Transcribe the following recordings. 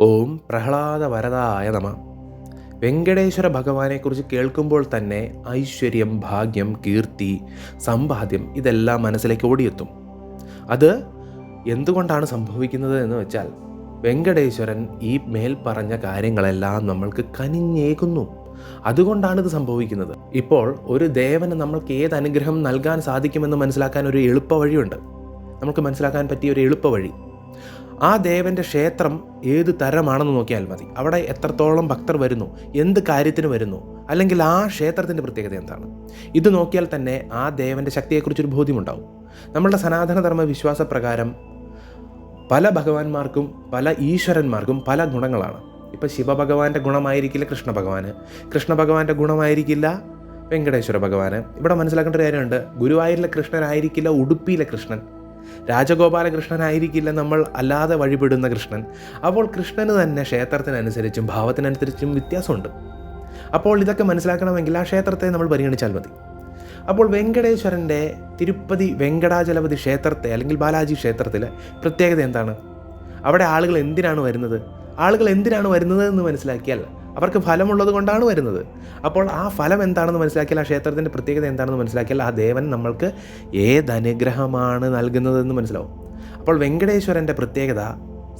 ഓം പ്രഹ്ലാദ വരദായ നമ. വെങ്കടേശ്വര ഭഗവാനെക്കുറിച്ച് കേൾക്കുമ്പോൾ തന്നെ ഐശ്വര്യം ഭാഗ്യം കീർത്തി സമ്പാദ്യം ഇതെല്ലാം മനസ്സിലേക്ക് ഓടിയെത്തും. അത് എന്തുകൊണ്ടാണ് സംഭവിക്കുന്നത് എന്ന് വെച്ചാൽ വെങ്കടേശ്വരൻ ഈ മേൽ പറഞ്ഞ കാര്യങ്ങളെല്ലാം നമ്മൾക്ക് കനിഞ്ഞേക്കുന്നു അതുകൊണ്ടാണ് ഇത് സംഭവിക്കുന്നത്. ഇപ്പോൾ ഒരു ദേവന് നമ്മൾക്ക് ഏത് അനുഗ്രഹം നൽകാൻ സാധിക്കുമെന്ന് മനസ്സിലാക്കാൻ ഒരു എളുപ്പ വഴിയുണ്ട് നമുക്ക് മനസ്സിലാക്കാൻ പറ്റിയ ഒരു എളുപ്പ വഴി ആ ദേവന്റെ ക്ഷേത്രം ഏത് തരമാണെന്ന് നോക്കിയാൽ മതി. അവിടെ എത്രത്തോളം ഭക്തർ വരുന്നു എന്ത് കാര്യത്തിന് വരുന്നു അല്ലെങ്കിൽ ആ ക്ഷേത്രത്തിന്റെ പ്രത്യേകത എന്താണ്? ഇത് നോക്കിയാൽ തന്നെ ആ ദേവന്റെ ശക്തിയെക്കുറിച്ചൊരു ബോധ്യമുണ്ടാവും. നമ്മളുടെ സനാതനധർമ്മ വിശ്വാസപ്രകാരം പല ഭഗവാന്മാർക്കും പല ഈശ്വരന്മാർക്കും പല ഗുണങ്ങളാണ്. ഇപ്പോൾ ശിവഭഗവാന്റെ ഗുണമായിരിക്കില്ല കൃഷ്ണ ഭഗവാന്. കൃഷ്ണ ഭഗവാന്റെ ഗുണമായിരിക്കില്ല വെങ്കടേശ്വര ഭഗവാന്. ഇവിടെ മനസ്സിലാക്കേണ്ട ഒരു കാര്യമുണ്ട്. ഗുരുവായൂരിലെ കൃഷ്ണനായിരിക്കില്ല ഉടുപ്പിയിലെ കൃഷ്ണൻ. രാജഗോപാലകൃഷ്ണനായിരിക്കില്ല നമ്മൾ അല്ലാതെ വഴിപെടുന്ന കൃഷ്ണൻ. അപ്പോൾ കൃഷ്ണന് തന്നെ ക്ഷേത്രത്തിനനുസരിച്ചും ഭാവത്തിനനുസരിച്ചും വ്യത്യാസമുണ്ട്. അപ്പോൾ ഇതൊക്കെ മനസ്സിലാക്കണമെങ്കിൽ ആ ക്ഷേത്രത്തെ നമ്മൾ പരിഗണിച്ചാൽ മതി. അപ്പോൾ വെങ്കടേശ്വരന്റെ തിരുപ്പതി വെങ്കടാചലപതി ക്ഷേത്രത്തെ അല്ലെങ്കിൽ ബാലാജി ക്ഷേത്രത്തിലെ പ്രത്യേകത എന്താണ്? അവിടെ ആളുകൾ എന്തിനാണ് വരുന്നത്? ആളുകൾ എന്തിനാണ് വരുന്നത് എന്ന് മനസ്സിലാക്കിയാൽ അവർക്ക് ഫലമുള്ളത് കൊണ്ടാണ് വരുന്നത്. അപ്പോൾ ആ ഫലം എന്താണെന്ന് മനസ്സിലാക്കിയാൽ ആ ക്ഷേത്രത്തിന്റെ പ്രത്യേകത എന്താണെന്ന് മനസ്സിലാക്കിയാൽ ആ ദേവൻ നമ്മൾക്ക് ഏത് നൽകുന്നതെന്ന് മനസ്സിലാവും. അപ്പോൾ വെങ്കടേശ്വരന്റെ പ്രത്യേകത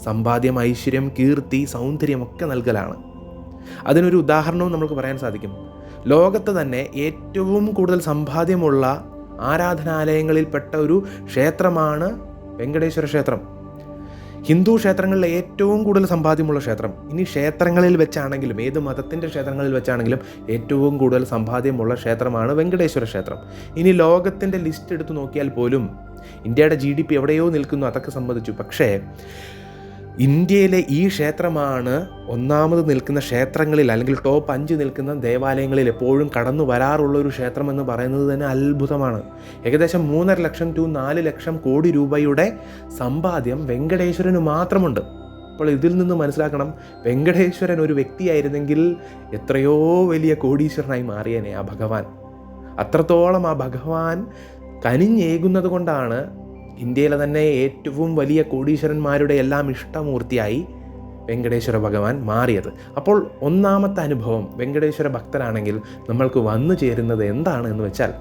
സമ്പാദ്യം ഐശ്വര്യം കീർത്തി സൗന്ദര്യം ഒക്കെ നൽകലാണ്. അതിനൊരു ഉദാഹരണവും നമുക്ക് പറയാൻ സാധിക്കും. ലോകത്ത് തന്നെ ഏറ്റവും കൂടുതൽ സമ്പാദ്യമുള്ള ആരാധനാലയങ്ങളിൽപ്പെട്ട ഒരു ക്ഷേത്രമാണ് വെങ്കടേശ്വര ക്ഷേത്രം. ഹിന്ദു ക്ഷേത്രങ്ങളിലെ ഏറ്റവും കൂടുതൽ സമ്പാദ്യമുള്ള ക്ഷേത്രം. ഇനി ക്ഷേത്രങ്ങളിൽ വെച്ചാണെങ്കിലും ഏത് മതത്തിന്റെ ക്ഷേത്രങ്ങളിൽ വെച്ചാണെങ്കിലും ഏറ്റവും കൂടുതൽ സമ്പാദ്യമുള്ള ക്ഷേത്രമാണ് വെങ്കടേശ്വര ക്ഷേത്രം. ഇനി ലോകത്തിന്റെ ലിസ്റ്റ് എടുത്തു നോക്കിയാൽ പോലും ഇന്ത്യയുടെ ജി ഡി പി എവിടെയോ നിൽക്കുന്നു അതൊക്കെ സംബന്ധിച്ചു പക്ഷേ ഇന്ത്യയിലെ ഈ ക്ഷേത്രമാണ് ഒന്നാമത് നിൽക്കുന്ന ക്ഷേത്രങ്ങളിൽ അല്ലെങ്കിൽ ടോപ്പ് അഞ്ച് നിൽക്കുന്ന ദേവാലയങ്ങളിൽ എപ്പോഴും കടന്നു വരാറുള്ള ഒരു ക്ഷേത്രം എന്ന് പറയുന്നത് തന്നെ അത്ഭുതമാണ്. ഏകദേശം മൂന്നര ലക്ഷം ടു നാല് ലക്ഷം കോടി രൂപയുടെ സമ്പാദ്യം വെങ്കടേശ്വരന് മാത്രമുണ്ട്. അപ്പോൾ ഇതിൽ നിന്ന് മനസ്സിലാക്കണം വെങ്കടേശ്വരൻ ഒരു വ്യക്തിയായിരുന്നെങ്കിൽ എത്രയോ വലിയ കോടീശ്വരനായി മാറിയേനെ ആ ഭഗവാൻ. അത്രത്തോളം ആ ഭഗവാൻ കനിഞ്ഞേകുന്നത് കൊണ്ടാണ് ഇന്ത്യയിലെ തന്നെ ഏറ്റവും വലിയ കോടീശ്വരന്മാരുടെ എല്ലാം ഇഷ്ടമൂർത്തിയായി വെങ്കടേശ്വര ഭഗവാൻ മാറിയത്. അപ്പോൾ ഒന്നാമത്തെ അനുഭവം വെങ്കടേശ്വര ഭക്തരാണെങ്കിൽ നമ്മൾക്ക് വന്നു ചേരുന്നത് എന്താണ് എന്ന് വെച്ചാൽ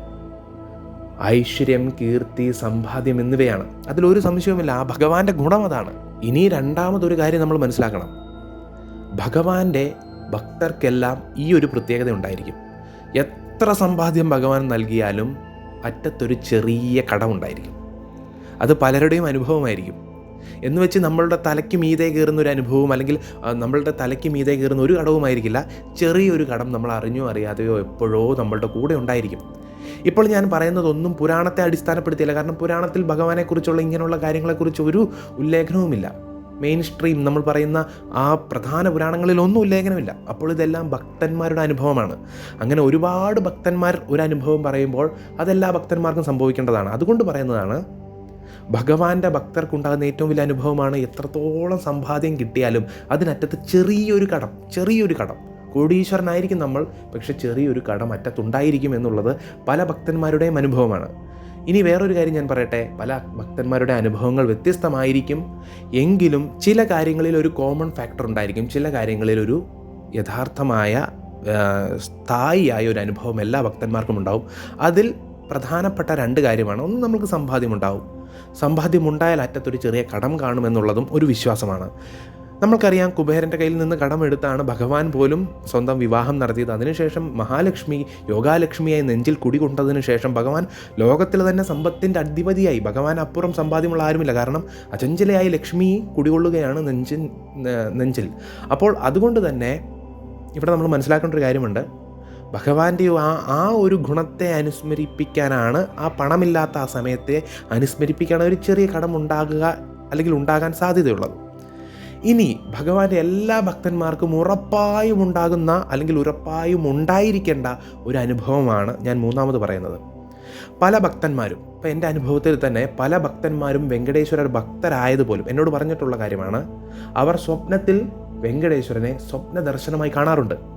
ഐശ്വര്യം കീർത്തി സമ്പാദ്യം എന്നിവയാണ്. അതിലൊരു സംശയവുമില്ല. ആ ഭഗവാന്റെ ഗുണം അതാണ്. ഇനി രണ്ടാമതൊരു കാര്യം നമ്മൾ മനസ്സിലാക്കണം. ഭഗവാന്റെ ഭക്തർക്കെല്ലാം ഈ ഒരു പ്രത്യേകത ഉണ്ടായിരിക്കും. എത്ര സമ്പാദ്യം ഭഗവാൻ നൽകിയാലും അറ്റത്തൊരു ചെറിയ കടമുണ്ടായിരിക്കും അത് പലരുടെയും അനുഭവമായിരിക്കും. എന്ന് വെച്ച് നമ്മളുടെ തലയ്ക്ക് മീതെ കയറുന്ന ഒരു അനുഭവം അല്ലെങ്കിൽ നമ്മളുടെ തലയ്ക്ക് മീതെ കയറുന്ന ഒരു കടവുമായിരിക്കില്ല. ചെറിയൊരു കടം നമ്മൾ അറിഞ്ഞോ അറിയാതെയോ എപ്പോഴോ നമ്മളുടെ കൂടെ ഉണ്ടായിരിക്കും. ഇപ്പോൾ ഞാൻ പറയുന്നതൊന്നും പുരാണത്തെ അടിസ്ഥാനപ്പെടുത്തിയില്ല. കാരണം പുരാണത്തിൽ ഭഗവാനെക്കുറിച്ചുള്ള ഇങ്ങനെയുള്ള കാര്യങ്ങളെക്കുറിച്ച് ഒരു ഉല്ലേഖനവുമില്ല. മെയിൻ സ്ട്രീം നമ്മൾ പറയുന്ന ആ പ്രധാന പുരാണങ്ങളിലൊന്നും ഉല്ലേഖനമില്ല. അപ്പോൾ ഇതെല്ലാം ഭക്തന്മാരുടെ അനുഭവമാണ്. അങ്ങനെ ഒരുപാട് ഭക്തന്മാർ ഒരു അനുഭവം പറയുമ്പോൾ അതെല്ലാ ഭക്തന്മാർക്കും സംഭവിക്കേണ്ടതാണ്. അതുകൊണ്ട് പറയുന്നതാണ് ഭഗവാന്റെ ഭക്തർക്കുണ്ടാകുന്ന ഏറ്റവും വലിയ അനുഭവമാണ് എത്രത്തോളം സമ്പാദ്യം കിട്ടിയാലും അതിനറ്റത്ത് ചെറിയൊരു കടം ചെറിയൊരു കടം. കോടീശ്വരനായിരിക്കും നമ്മൾ പക്ഷെ ചെറിയൊരു കടം അറ്റത്തുണ്ടായിരിക്കും എന്നുള്ളത് പല ഭക്തന്മാരുടെയും അനുഭവമാണ്. ഇനി വേറൊരു കാര്യം ഞാൻ പറയട്ടെ. പല ഭക്തന്മാരുടെ അനുഭവങ്ങൾ വ്യത്യസ്തമായിരിക്കും. എങ്കിലും ചില കാര്യങ്ങളിൽ ഒരു കോമൺ ഫാക്ടർ ഉണ്ടായിരിക്കും. ചില കാര്യങ്ങളിൽ ഒരു യഥാർത്ഥമായ സ്ഥായിയായ ഒരു അനുഭവം എല്ലാ ഭക്തന്മാർക്കും ഉണ്ടാവും. അതിൽ പ്രധാനപ്പെട്ട രണ്ട് കാര്യമാണ്. ഒന്ന് നമുക്ക് സമ്പാദ്യം ഉണ്ടാവും. സമ്പാദ്യം ഉണ്ടായാൽ അറ്റത്തൊരു ചെറിയ കടം കാണുമെന്നുള്ളതും ഒരു വിശ്വാസമാണ്. നമ്മൾക്കറിയാം കുബേരന്റെ കയ്യിൽ നിന്ന് കടമെടുത്താണ് ഭഗവാൻ പോലും സ്വന്തം വിവാഹം നടത്തിയത്. അതിനുശേഷം മഹാലക്ഷ്മി യോഗാലക്ഷ്മിയായി നെഞ്ചിൽ കുടികൊണ്ടതിനു ശേഷം ഭഗവാൻ ലോകത്തിൽ തന്നെ സമ്പത്തിന്റെ അധിപതിയായി. ഭഗവാൻ അപ്പുറം സമ്പാദ്യമുള്ള ആരുമില്ല. കാരണം അചഞ്ചലയായി ലക്ഷ്മി കുടികൊള്ളുകയാണ് നെഞ്ചിൻ നെഞ്ചിൽ. അപ്പോൾ അതുകൊണ്ട് തന്നെ ഇവിടെ നമ്മൾ മനസ്സിലാക്കേണ്ട ഒരു കാര്യമുണ്ട്. ഭഗവാന്റെ ആ ആ ഒരു ഗുണത്തെ അനുസ്മരിപ്പിക്കാനാണ് ആ പണമില്ലാത്ത ആ സമയത്തെ അനുസ്മരിപ്പിക്കാൻ ഒരു ചെറിയ കടം ഉണ്ടാകുക അല്ലെങ്കിൽ ഉണ്ടാകാൻ സാധ്യതയുള്ളത്. ഇനി ഭഗവാന്റെ എല്ലാ ഭക്തന്മാർക്കും ഉറപ്പായും ഉണ്ടാകുന്ന അല്ലെങ്കിൽ ഉറപ്പായും ഉണ്ടായിരിക്കേണ്ട ഒരു അനുഭവമാണ് ഞാൻ മൂന്നാമത് പറയുന്നത്. പല ഭക്തന്മാരും ഇപ്പം എന്റെ അനുഭവത്തിൽ തന്നെ പല ഭക്തന്മാരും വെങ്കടേശ്വരർ ഭക്തരായതുപോലും എന്നോട് പറഞ്ഞിട്ടുള്ള കാര്യമാണ് അവർ സ്വപ്നത്തിൽ വെങ്കടേശ്വരനെ സ്വപ്ന ദർശനമായി കാണാറുണ്ട്.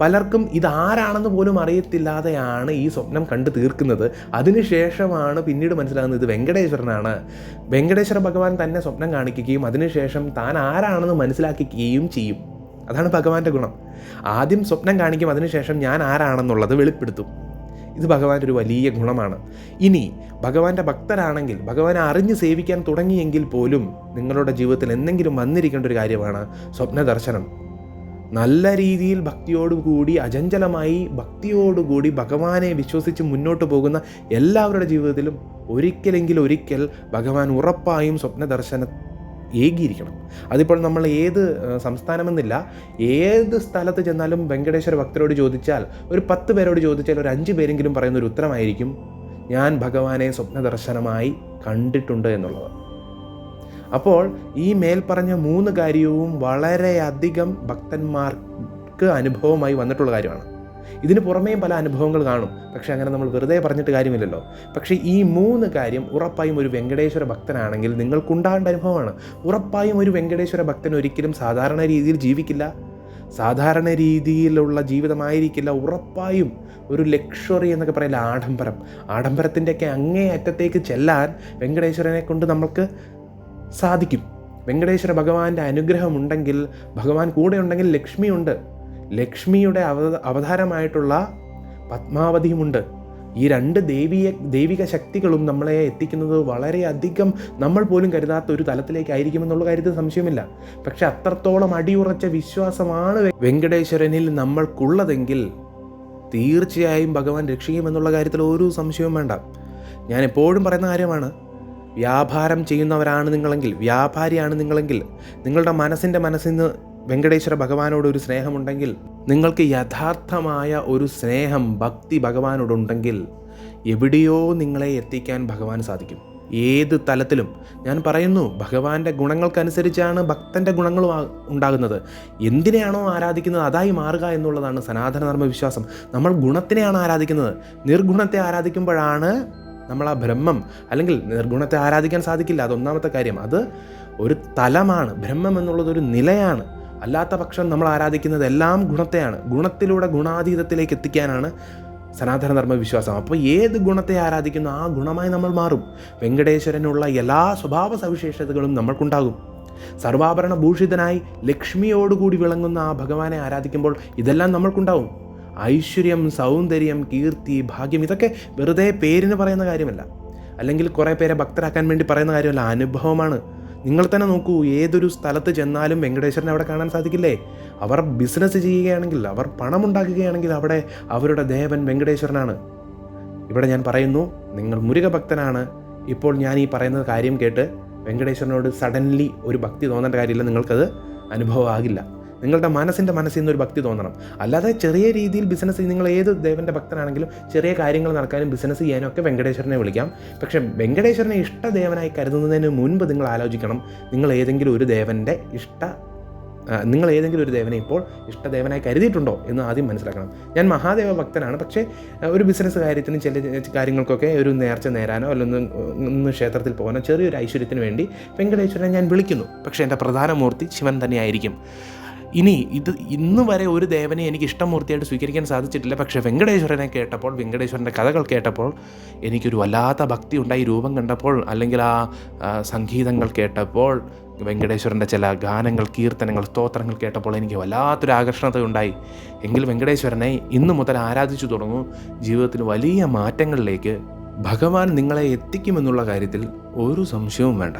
പലർക്കും ഇതാരാണെന്ന് പോലും അറിയത്തില്ലാതെയാണ് ഈ സ്വപ്നം കണ്ടു തീർക്കുന്നത്. അതിനുശേഷമാണ് പിന്നീട് മനസ്സിലാകുന്നത് ഇത് വെങ്കടേശ്വരനാണ്. വെങ്കടേശ്വര ഭഗവാൻ തന്നെ സ്വപ്നം കാണിക്കുകയും അതിനുശേഷം താൻ ആരാണെന്ന് മനസ്സിലാക്കിക്കുകയും ചെയ്യും. അതാണ് ഭഗവാന്റെ ഗുണം. ആദ്യം സ്വപ്നം കാണിക്കും അതിനുശേഷം ഞാൻ ആരാണെന്നുള്ളത് വെളിപ്പെടുത്തും. ഇത് ഭഗവാന്റെ ഒരു വലിയ ഗുണമാണ്. ഇനി ഭഗവാന്റെ ഭക്തരാണെങ്കിൽ ഭഗവാനെ അറിഞ്ഞ് സേവിക്കാൻ തുടങ്ങിയെങ്കിൽ പോലും നിങ്ങളുടെ ജീവിതത്തിൽ എന്തെങ്കിലും വന്നിരിക്കേണ്ട ഒരു കാര്യമാണ് സ്വപ്ന ദർശനം നല്ല രീതിയിൽ ഭക്തിയോടുകൂടി അചഞ്ചലമായി ഭക്തിയോടുകൂടി ഭഗവാനെ വിശ്വസിച്ച് മുന്നോട്ട് പോകുന്ന എല്ലാവരുടെ ജീവിതത്തിലും ഒരിക്കലെങ്കിലും ഒരിക്കൽ ഭഗവാൻ ഉറപ്പായും സ്വപ്ന ദർശനം ഏകിയിരിക്കണം. അതിപ്പോൾ നമ്മൾ ഏത് സംസ്ഥാനമെന്നില്ല ഏത് സ്ഥലത്ത് ചെന്നാലും വെങ്കടേശ്വര ഭക്തരോട് ചോദിച്ചാൽ ഒരു പത്ത് പേരോട് ചോദിച്ചാൽ ഒരു അഞ്ച് പേരെങ്കിലും പറയുന്ന ഒരു ഉത്തരമായിരിക്കും ഞാൻ ഭഗവാനെ സ്വപ്നദർശനമായി കണ്ടിട്ടുണ്ട് എന്നുള്ളത്. അപ്പോൾ ഈ മേൽപ്പറഞ്ഞ മൂന്ന് കാര്യവും വളരെയധികം ഭക്തന്മാർക്ക് അനുഭവമായി വന്നിട്ടുള്ള കാര്യമാണ്. ഇതിന് പുറമേയും പല അനുഭവങ്ങൾ കാണും. പക്ഷേ അങ്ങനെ നമ്മൾ വെറുതെ പറഞ്ഞിട്ട് കാര്യമില്ലല്ലോ. പക്ഷേ ഈ മൂന്ന് കാര്യം ഉറപ്പായും ഒരു വെങ്കടേശ്വര ഭക്തനാണെങ്കിൽ നിങ്ങൾക്കുണ്ടാകേണ്ട അനുഭവമാണ്. ഉറപ്പായും ഒരു വെങ്കടേശ്വര ഭക്തൻ ഒരിക്കലും സാധാരണ രീതിയിൽ ജീവിക്കില്ല. സാധാരണ രീതിയിലുള്ള ജീവിതമായിരിക്കില്ല. ഉറപ്പായും ഒരു ലക്ഷറി എന്നൊക്കെ പറയില്ല ആഡംബരം. ആഡംബരത്തിന്റെയൊക്കെ അങ്ങേ അറ്റത്തേക്ക് ചെല്ലാൻ വെങ്കടേശ്വരനെ കൊണ്ട് നമുക്ക് സാധിക്കും. വെങ്കടേശ്വര ഭഗവാന്റെ അനുഗ്രഹമുണ്ടെങ്കിൽ ഭഗവാൻ കൂടെ ഉണ്ടെങ്കിൽ ലക്ഷ്മിയുണ്ട്. ലക്ഷ്മിയുടെ അവ അവതാരമായിട്ടുള്ള പത്മാവതിയുമുണ്ട്. ഈ രണ്ട് ദൈവീയ ദൈവിക ശക്തികളും നമ്മളെ എത്തിക്കുന്നത് വളരെയധികം നമ്മൾ പോലും കരുതാത്ത ഒരു തലത്തിലേക്കായിരിക്കുമെന്നുള്ള കാര്യത്തിൽ സംശയമില്ല. പക്ഷെ അത്രത്തോളം അടിയുറച്ച വിശ്വാസമാണ് വെങ്കടേശ്വരനിൽ നമ്മൾക്കുള്ളതെങ്കിൽ തീർച്ചയായും ഭഗവാൻ രക്ഷിക്കുമെന്നുള്ള കാര്യത്തിൽ ഒരു സംശയവും വേണ്ട. ഞാൻ എപ്പോഴും പറയുന്ന കാര്യമാണ് വ്യാപാരം ചെയ്യുന്നവരാണ് നിങ്ങളെങ്കിൽ വ്യാപാരിയാണ് നിങ്ങളെങ്കിൽ നിങ്ങളുടെ മനസ്സിന്റെ മനസ്സിൽ നിന്ന് വെങ്കടേശ്വര ഭഗവാനോട് ഒരു സ്നേഹമുണ്ടെങ്കിൽ നിങ്ങൾക്ക് യഥാർത്ഥമായ ഒരു സ്നേഹം ഭക്തി ഭഗവാനോടുണ്ടെങ്കിൽ എവിടെയോ നിങ്ങളെ എത്തിക്കാൻ ഭഗവാൻ സാധിക്കും. ഏത് തലത്തിലും. ഞാൻ പറയുന്നു ഭഗവാന്റെ ഗുണങ്ങൾക്കനുസരിച്ചാണ് ഭക്തന്റെ ഗുണങ്ങളും ഉണ്ടാകുന്നത്. എന്തിനെയാണോ ആരാധിക്കുന്നത് അതായി മാറുക എന്നുള്ളതാണ് സനാതന ധർമ്മ വിശ്വാസം നമ്മൾ ഗുണത്തിനെയാണ് ആരാധിക്കുന്നത്. നിർഗുണത്തെ ആരാധിക്കുമ്പോഴാണ് നമ്മൾ ആ ബ്രഹ്മം അല്ലെങ്കിൽ നിർഗുണത്തെ ആരാധിക്കാൻ സാധിക്കില്ല. അതൊന്നാമത്തെ കാര്യം. അത് ഒരു തലമാണ്. ബ്രഹ്മം എന്നുള്ളത് ഒരു നിലയാണ്. അല്ലാത്ത പക്ഷം നമ്മൾ ആരാധിക്കുന്നത് എല്ലാം ഗുണത്തെയാണ്. ഗുണത്തിലൂടെ ഗുണാതീതത്തിലേക്ക് എത്തിക്കാനാണ് സനാതനധർമ്മ വിശ്വാസം. അപ്പോൾ ഏത് ഗുണത്തെ ആരാധിക്കുന്നു ആ ഗുണമായി നമ്മൾ മാറും. വെങ്കടേശ്വരനുള്ള എല്ലാ സ്വഭാവ സവിശേഷതകളും നമ്മൾക്കുണ്ടാകും. സർവാഭരണ ഭൂഷിതനായി ലക്ഷ്മിയോടുകൂടി വിളങ്ങുന്ന ആ ഭഗവാനെ ആരാധിക്കുമ്പോൾ ഇതെല്ലാം നമ്മൾക്കുണ്ടാവും. ഐശ്വര്യം സൗന്ദര്യം കീർത്തി ഭാഗ്യം ഇതൊക്കെ വെറുതെ പേരിന് പറയുന്ന കാര്യമല്ല. അല്ലെങ്കിൽ കുറേ പേരെ ഭക്തരാക്കാൻ വേണ്ടി പറയുന്ന കാര്യമല്ല. അനുഭവമാണ്. നിങ്ങൾ തന്നെ നോക്കൂ ഏതൊരു സ്ഥലത്ത് ചെന്നാലും വെങ്കടേശ്വരനെ അവിടെ കാണാൻ സാധിക്കില്ലേ? അവർ ബിസിനസ് ചെയ്യുകയാണെങ്കിൽ അവർ പണം ഉണ്ടാക്കുകയാണെങ്കിൽ അവിടെ അവരുടെ ദേവൻ വെങ്കടേശ്വരനാണ്. ഇവിടെ ഞാൻ പറയുന്നു നിങ്ങൾ മുരുക ഭക്തനാണ് ഇപ്പോൾ ഞാൻ ഈ പറയുന്ന കാര്യം കേട്ട് വെങ്കടേശ്വരനോട് സഡൻലി ഒരു ഭക്തി തോന്നേണ്ട കാര്യമില്ല. നിങ്ങൾക്കത് അനുഭവമാകില്ല. നിങ്ങളുടെ മനസ്സിന്റെ മനസ്സിൽ നിന്നൊരു ഭക്തി തോന്നണം. അല്ലാതെ ചെറിയ രീതിയിൽ ബിസിനസ് നിങ്ങൾ ഏത് ദേവന്റെ ഭക്തനാണെങ്കിലും ചെറിയ കാര്യങ്ങൾ നടക്കാനും ബിസിനസ് ചെയ്യാനും ഒക്കെ വെങ്കടേശ്വരനെ വിളിക്കാം. പക്ഷേ വെങ്കടേശ്വരനെ ഇഷ്ടദേവനായി കരുതുന്നതിന് മുൻപ് നിങ്ങൾ ആലോചിക്കണം. നിങ്ങൾ ഏതെങ്കിലും ഒരു ദേവന്റെ ഇഷ്ട നിങ്ങൾ ഏതെങ്കിലും ഒരു ദേവനെ ഇപ്പോൾ ഇഷ്ടദേവനായി കരുതിയിട്ടുണ്ടോ എന്ന് ആദ്യം മനസ്സിലാക്കണം. ഞാൻ മഹാദേവ ഭക്തനാണ്. പക്ഷേ ഒരു ബിസിനസ് കാര്യത്തിനും ചില കാര്യങ്ങൾക്കൊക്കെ ഒരു നേർച്ച നേരാനോ അല്ലെങ്കിൽ ഒന്ന് ക്ഷേത്രത്തിൽ പോകാനോ ചെറിയൊരു ഐശ്വര്യത്തിന് വേണ്ടി വെങ്കടേശ്വരനെ ഞാൻ വിളിക്കുന്നു. പക്ഷേ എന്റെ പ്രധാന മൂർത്തി ശിവൻ തന്നെയായിരിക്കും. ഇനി ഇത് ഇന്ന് വരെ ഒരു ദേവനെ എനിക്ക് ഇഷ്ടമൂർത്തിയായിട്ട് സ്വീകരിക്കാൻ സാധിച്ചിട്ടില്ല. പക്ഷേ വെങ്കടേശ്വരനെ കേട്ടപ്പോൾ വെങ്കടേശ്വരന്റെ കഥകൾ കേട്ടപ്പോൾ എനിക്കൊരു വല്ലാത്ത ഭക്തി ഉണ്ടായി. രൂപം കണ്ടപ്പോൾ അല്ലെങ്കിൽ ആ സംഗീതങ്ങൾ കേട്ടപ്പോൾ വെങ്കടേശ്വരന്റെ ചില ഗാനങ്ങൾ കീർത്തനങ്ങൾ സ്തോത്രങ്ങൾ കേട്ടപ്പോൾ എനിക്ക് വല്ലാത്തൊരു ആകർഷണത ഉണ്ടായി. എങ്കിൽ വെങ്കടേശ്വരനെ ഇന്നു മുതൽ ആരാധിച്ചു തുടങ്ങും. ജീവിതത്തിൽ വലിയ മാറ്റങ്ങളിലേക്ക് ഭഗവാൻ നിങ്ങളെ എത്തിക്കുമെന്നുള്ള കാര്യത്തിൽ ഒരു സംശയവും വേണ്ട.